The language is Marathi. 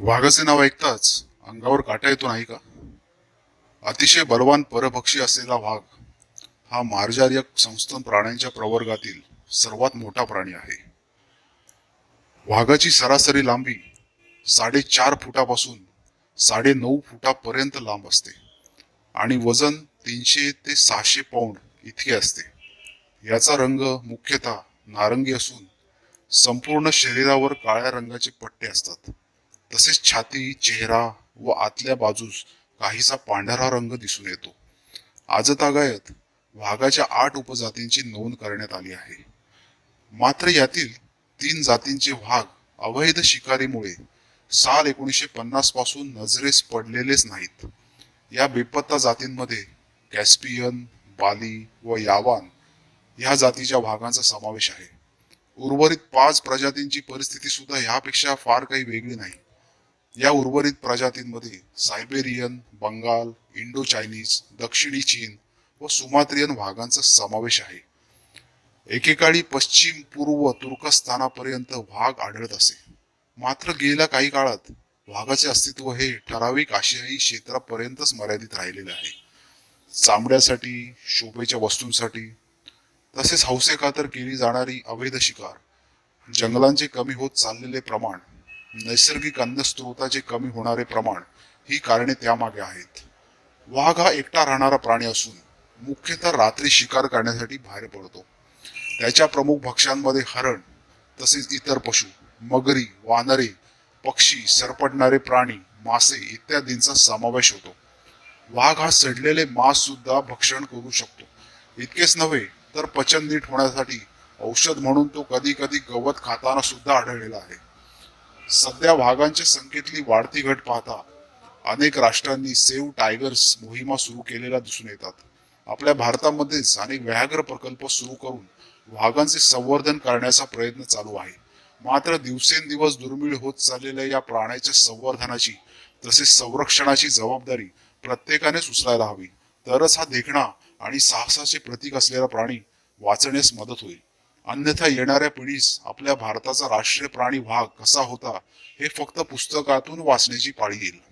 वाघाचे नाव ऐकताच अंगावर काटा येतो नाही का? अतिशय बलवान परभक्षी असलेला वाघ हा मार्जार्य संस्थान प्राण्यांच्या प्रवर्गातील सर्वात मोठा प्राणी आहे. वाघाची सरासरी लांबी साडेचार फुटापासून साडे नऊ फुटापर्यंत लांब असते आणि वजन तीनशे ते सहाशे पौंड इतके असते. याचा रंग मुख्यतः नारंगी असून संपूर्ण शरीरावर काळ्या रंगाचे पट्टे असतात. तसेच छाती चेहरा व आतल्या बाजूस काहीसा पांढरा रंग दिसून येतो. आजतागायत वाघाच्या आठ उपजातींची नोंद करण्यात आली आहे. मात्र यातील तीन जातींचे वाघ अवैध शिकारीमुळे साल एकोणीसशे पन्नासपासून नजरेस पडलेलेच नाहीत. या बेपत्ता जातींमध्ये कॅस्पियन बाली व यावान ह्या जातीच्या वाघांचा समावेश आहे. उर्वरित पाच प्रजातींची परिस्थिती सुद्धा ह्यापेक्षा फार काही वेगळी नाही. या उर्वरित प्रजातींमध्ये सायबेरियन बंगाल इंडो चायनीज दक्षिणी चीन व सुमात्रियन वाघांचा समावेश आहे. एकेकाळी पश्चिम पूर्व तुर्कस्थानापर्यंत वाघ आढळत असे. मात्र गेल्या काही काळात वाघाचे अस्तित्व हे ठराविक आशियाई क्षेत्रापर्यंतच मर्यादित राहिलेले आहे. चामड्यासाठी शोभेच्या वस्तूंसाठी तसेच हौसेखातर केली जाणारी अवैध शिकार जंगलांचे कमी होत चाललेले प्रमाण नैसर्गिक अन्न स्रोताचे कमी होणारे प्रमाण ही कारणे त्यामागे आहेत. वाघ हा एकटा राहणारा प्राणी असून मुख्यतः रात्री शिकार करण्यासाठी बाहेर पडतो. त्याच्या प्रमुख भक्ष्यांमध्ये हरण तसेच इतर पशु मगरी वानरे पक्षी सरपटणारे प्राणी मासे इत्यादींचा समावेश होतो. वाघ हा सडलेले मांस सुद्धा भक्षण करू शकतो. इतकेच नव्हे तर पचन नीट होण्यासाठी औषध म्हणून तो कधी कधी गवत खाताना सुद्धा आढळलेला आहे. सध्या वाघांच्या संख्येतली वाढती घट पाहता अनेक राष्ट्रांनी सेव्ह टायगर्स मोहिमा सुरू केलेल्या दिसून येतात. आपल्या भारतामध्येच अनेक व्याघ्र प्रकल्प सुरू करून वाघांचे संवर्धन करण्याचा प्रयत्न चालू आहे. मात्र दिवसेंदिवस दुर्मिळ होत चाललेल्या या प्राण्याच्या संवर्धनाची तसेच संरक्षणाची जबाबदारी प्रत्येकानेच उचलायला हवी. तरच हा देखणा आणि साहसाचे प्रतीक असलेला प्राणी वाचण्यास मदत होईल. अन्यथा येणाऱ्या पिढीस आपल्या भारताचा राष्ट्रीय प्राणी वाघ कसा होता हे फक्त पुस्तकातून वाचण्याची पाळी येईल.